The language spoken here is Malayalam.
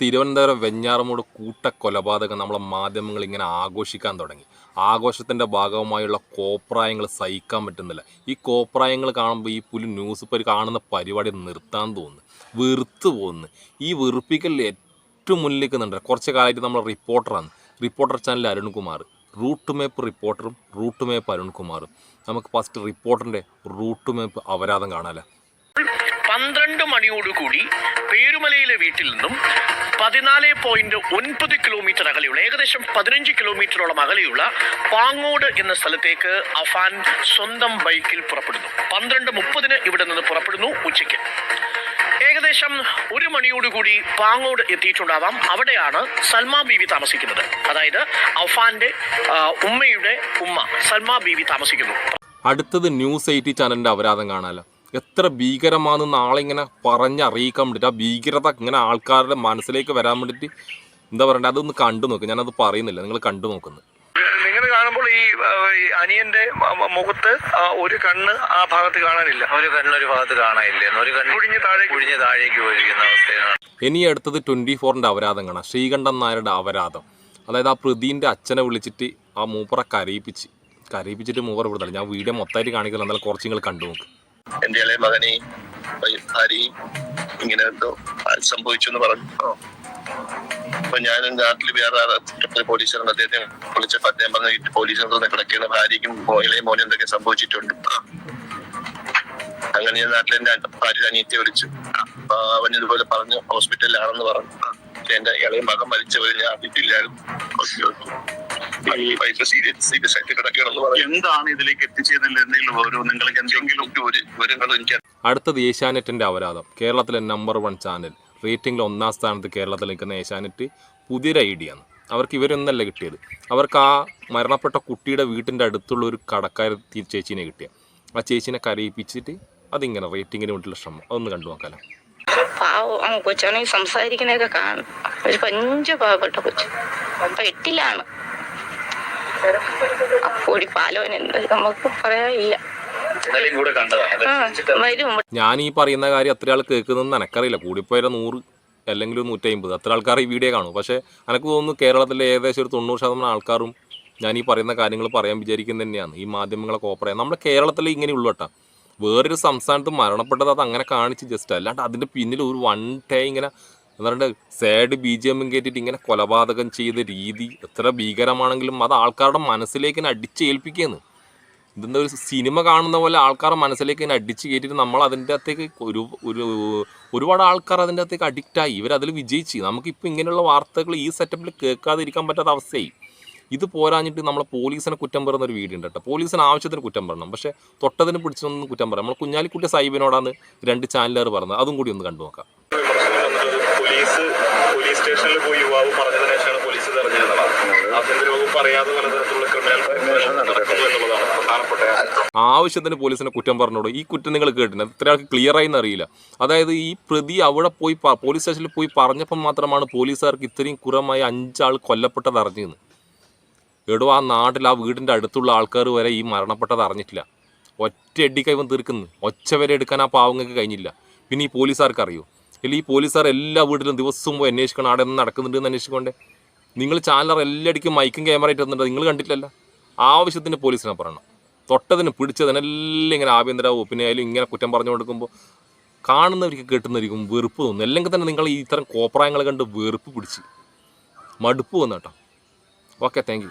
തിരുവനന്തപുരം വെഞ്ഞാറമൂട് കൂട്ട കൊലപാതകം നമ്മളെ മാധ്യമങ്ങൾ ഇങ്ങനെ ആഘോഷിക്കാൻ തുടങ്ങി. ആഘോഷത്തിന്റെ ഭാഗമായുള്ള കോപ്രായങ്ങൾ സഹിക്കാൻ പറ്റുന്നില്ല. ഈ കോപ്രായങ്ങൾ കാണുമ്പോൾ ഈ പുലി ന്യൂസ് പേര് കാണുന്ന പരിപാടി നിർത്താൻ തോന്നുന്നു. വെറുത്ത് പോകുന്നു ഈ വെറുപ്പിക്കൽ ഏറ്റവും മുന്നിൽ നിൽക്കുന്നുണ്ട് കുറച്ച് കാലമായിട്ട് നമ്മൾ റിപ്പോർട്ടറാണ് reporter channel Arunkumar. Route map റിപ്പോർട്ടറും route map അരുൺകുമാറും. നമുക്ക് ഫസ്റ്റ് റിപ്പോർട്ടറിന്റെ റൂട്ട് മാപ്പ് അപരാധം കാണാമല്ലോ പന്ത്രണ്ട് മണിയോടുകൂടി പേരുമലയിലെ വീട്ടിൽ നിന്നും പതിനാല് പോയിന്റ് ഒൻപത് കിലോമീറ്റർ അകലെയുള്ള ഏകദേശം പതിനഞ്ച് കിലോമീറ്ററോളം അകലെയുള്ള പാങ്ങോട് എന്ന സ്ഥലത്തേക്ക് അഫാൻ സ്വന്തം ബൈക്കിൽ പുറപ്പെടുന്നു. പന്ത്രണ്ട് മുപ്പതിന് ഇവിടെ നിന്ന് പുറപ്പെടുന്നു ഉച്ചയ്ക്ക്. ഏകദേശം ഒരു മണിയോടുകൂടി പാങ്ങോട് എത്തിയിട്ടുണ്ടാവാം. അവിടെയാണ് സൽമാ ബീവി താമസിക്കുന്നത്. അതായത് അഫാന്റെ ഉമ്മയുടെ ഉമ്മ സൽമാ ബീവി താമസിക്കുന്നു. അടുത്തത് ന്യൂസ് എയ്റ്റി ചാനലിന്റെ അപരാധം കാണാമല്ലോ എത്ര ഭീകരമാണെന്ന് ആളിങ്ങനെ ഇങ്ങനെ പറഞ്ഞറിയിക്കാൻ വേണ്ടിയിട്ട് ആ ഭീകരത ഇങ്ങനെ ആൾക്കാരുടെ മനസ്സിലേക്ക് വരാൻ വേണ്ടിയിട്ട് എന്താ പറയണ്ടത് അതൊന്ന് കണ്ടു നോക്ക്. ഞാനത് പറയുന്നില്ല. നിങ്ങൾ കണ്ടു നോക്കുന്നു. നിങ്ങൾ കാണുമ്പോൾ ഈ അനിയന്റെ മുഖത്ത് ഒരു കണ്ണ് ആ ഭാഗത്ത് കാണാനില്ല. ഒരു കണ്ണ് കണ്ണൊരു ഭാഗത്ത് കാണാനില്ല ഒരു കണ്ണ് കുഴിഞ്ഞ് താഴേക്ക് കുഴിഞ്ഞ് താഴേക്ക് പോയിരിക്കുന്ന അവസ്ഥയാണ്. ഇനി അടുത്തത് ട്വന്റി ഫോറിന്റെ അപരാധം കാണാം ശ്രീകണ്ഠൻ നായരുടെ അപരാധം. അതായത് ആ പ്രതിന്റെ അച്ഛനെ വിളിച്ചിട്ട് ആ മൂപ്പറെ കരയിപ്പിച്ച്. കരയിപ്പിച്ചിട്ട് മൂപ്പർ വിടുന്നില്ല ഞാൻ വീഡിയോ മൊത്തമായിട്ട് കാണിക്കില്ല എന്നാലും കുറച്ച് നിങ്ങൾ കണ്ടു നോക്ക്. എന്റെ ഇളയ മകനെ ഭാര്യയും ഇങ്ങനെ എന്തോ സംഭവിച്ചു എന്ന് പറഞ്ഞു. അപ്പൊ ഞാൻ നാട്ടിൽ വേറെ പോലീസുകാരൻ അദ്ദേഹത്തെ വിളിച്ചപ്പോ അദ്ദേഹം പറഞ്ഞു വീട്ടിൽ പോലീസിനകത്ത് കിടക്കുന്ന ഭാര്യയ്ക്കും ഇളയ മോനും എന്തൊക്കെ സംഭവിച്ചിട്ടുണ്ട്. അങ്ങനെ ഞാൻ നാട്ടിൽ എന്റെ ഭാര്യ അനിയത്തെ വിളിച്ചു അപ്പൊ അവൻ ഇതുപോലെ പറഞ്ഞു ഹോസ്പിറ്റലിലാണെന്ന് പറഞ്ഞു. എന്റെ ഇളയ മകൻ മരിച്ചവരെ ഞാൻ. ഈ സീരിയസ് സീരിയസ് ആയിട്ട് കിടക്കുകയാണെന്ന് എന്താണ് ഇതിലേക്ക് എത്തിച്ചതിൽ എന്തെങ്കിലും ഒരു നിങ്ങൾക്ക് എന്തെങ്കിലും ഒരു എനിക്ക് അടുത്തത് ഏഷ്യാനെറ്റിന്റെ അപരാധം. കേരളത്തിലെ നമ്പർ വൺ ചാനൽ റേറ്റിംഗിൽ ഒന്നാം സ്ഥാനത്ത് കേരളത്തിൽ നിൽക്കുന്ന ഏഷ്യാനെറ്റ് പുതിയൊരു ഐഡിയ ആണ്. അവർക്ക് ഇവരൊന്നല്ല കിട്ടിയത്. അവർക്ക് ആ മരണപ്പെട്ട കുട്ടിയുടെ വീട്ടിന്റെ അടുത്തുള്ള ഒരു കടക്കാരി ചേച്ചീനെ കിട്ടിയ. ആ ചേച്ചീനെ കരയിപ്പിച്ചിട്ട് അതിങ്ങനെ റേറ്റിങ്ങിന് വേണ്ടിയുള്ള ശ്രമം. അതൊന്ന് കണ്ടു നോക്കാലോ പാവം ആ കൊച്ചാണെങ്കിൽ സംസാരിക്കുന്നതൊക്കെ കാണും. ഒരു പഞ്ച പാവപ്പെട്ട കൊച്ചു. അപ്പൊ എട്ടിലാണ്. അപ്പോടി പാലോൻ എന്ത് നമുക്ക് പറയാനില്ല ഞാൻ ഈ പറയുന്ന കാര്യം അത്ര ആൾ കേൾക്കുന്നതെന്ന് എനക്കറിയില്ല കൂടിപ്പോയാൽ നൂറ് അല്ലെങ്കിൽ നൂറ്റി നൂറ്റമ്പത് അത്ര ആൾക്കാർ ഈ വീഡിയോ കാണും. പക്ഷേ എനിക്ക് തോന്നുന്നു കേരളത്തിലെ ഏകദേശം ഒരു തൊണ്ണൂറ് ശതമാനം ആൾക്കാരും ഞാൻ ഈ പറയുന്ന കാര്യങ്ങൾ പറയാൻ വിചാരിക്കുന്നത് തന്നെയാണ്. ഈ മാധ്യമങ്ങളൊക്കെ ഓപ്പറേ നമ്മുടെ കേരളത്തിൽ ഇങ്ങനെയുള്ളൂ കേട്ടോ. വേറൊരു സംസ്ഥാനത്ത് മരണപ്പെട്ടത് അത് അങ്ങനെ കാണിച്ച് ജസ്റ്റ് അല്ലാണ്ട് അതിന്റെ പിന്നിൽ ഒരു വൺ ടൈ ഇങ്ങനെ എന്താ പറയുക സാഡ് ബി ജി എമ്മും കയറ്റിയിട്ട് ഇങ്ങനെ കൊലപാതകം ചെയ്ത രീതി എത്ര ഭീകരമാണെങ്കിലും അത് ആൾക്കാരുടെ മനസ്സിലേക്ക് ഇങ്ങനെ അടിച്ചേൽപ്പിക്കുകയാണ് ഇതെന്താ ഒരു സിനിമ കാണുന്ന പോലെ ആൾക്കാരുടെ മനസ്സിലേക്ക് ഇങ്ങനെ അടിച്ച് കയറ്റിയിട്ട് നമ്മൾ അതിന്റെ അകത്തേക്ക് ഒരു ഒരു ഒരുപാട് ആൾക്കാർ അതിന്റെ അകത്തേക്ക് അഡിക്റ്റായി ഇവരതിൽ വിജയിച്ച്. നമുക്കിപ്പോൾ ഇങ്ങനെയുള്ള വാർത്തകൾ ഈ സെറ്റപ്പിൽ കേൾക്കാതിരിക്കാൻ പറ്റാത്ത അവസ്ഥയായി. ഇത് പോരാഞ്ഞിട്ട് നമ്മളെ പോലീസിനെ കുറ്റം പറയുന്ന ഒരു വീഡിയോ ഉണ്ട് കേട്ടോ. പോലീസിന് ആവശ്യത്തിന് കുറ്റം പറയണം. പക്ഷേ തൊട്ടതിന് പിടിച്ചൊന്നും കുറ്റം പറയാം നമ്മൾ കുഞ്ഞാലിക്കുട്ടി സാഹിബിനോടാണ് രണ്ട് ചാനലുകാർ പറഞ്ഞത്. അതും കൂടി ഒന്ന് കണ്ടു നോക്കാം. പോലീസ് പോലീസ് സ്റ്റേഷനിൽ പോയി യുവാവ് പറഞ്ഞതിന് ശേഷമാണ് പോലീസ് തെരഞ്ഞെടുത്തത് ആഭ്യന്തര വകുപ്പ് അറിയാതെ പലതരത്തിലുള്ള ക്രിമിനൽ നടക്കുന്നു എന്നുള്ളതാണ് പ്രധാനപ്പെട്ട ആവശ്യത്തിന് പോലീസിനെ കുറ്റം പറഞ്ഞോളൂ. ഈ കുറ്റം നിങ്ങൾ കേട്ടില്ല ഇത്ര ആൾക്ക് ക്ലിയർ ആയി അറിയില്ല. അതായത് ഈ പ്രതി അവിടെ പോയി പോലീസ് സ്റ്റേഷനിൽ പോയി പറഞ്ഞപ്പോൾ മാത്രമാണ് പോലീസുകാർക്ക് ഇത്രയും കുറമായി അഞ്ചാൾ കൊല്ലപ്പെട്ടത് അറിഞ്ഞത് എടോ ആ നാട്ടിൽ ആ വീടിന്റെ അടുത്തുള്ള ആൾക്കാർ വരെ ഈ മരണപ്പെട്ടത് അറിഞ്ഞിട്ടില്ല. ഒറ്റ അടി ഇവൻ തീർക്കുന്നു. ഒച്ച വരെ എടുക്കാൻ ആ പാവങ്ങൾക്ക് കഴിഞ്ഞില്ല. പിന്നെ ഈ പോലീസുകാർക്ക് അറിയോ ഇല്ല ഈ പോലീസുകാർ എല്ലാ വീട്ടിലും ദിവസവും പോയി അന്വേഷിക്കണം. അവിടെ നിന്ന് നടക്കുന്നുണ്ട് എന്ന് അന്വേഷിക്കൊണ്ടേ? നിങ്ങൾ ചാനലർ എല്ലാടിക്കും മൈക്കും ക്യാമറ ഇട്ടുന്നുണ്ട് നിങ്ങൾ കണ്ടിട്ടില്ല ആവശ്യത്തിന് പോലീസിനെ പറയണം. തൊട്ടതിന് പിടിച്ചതിന് എല്ലാം ഇങ്ങനെ ആഭ്യന്തര വകുപ്പിനെ ആയാലും ഇങ്ങനെ കുറ്റം പറഞ്ഞു കൊടുക്കുമ്പോൾ കാണുന്നവർക്ക് കേട്ടുന്നവർക്കും വെറുപ്പ് തോന്നുന്നു. അല്ലെങ്കിൽ തന്നെ നിങ്ങൾ ഈ ഇത്തരം കോപ്രായങ്ങൾ കണ്ട് വെറുപ്പ് പിടിച്ച് മടുപ്പ് വന്നു കേട്ടോ. Okay thank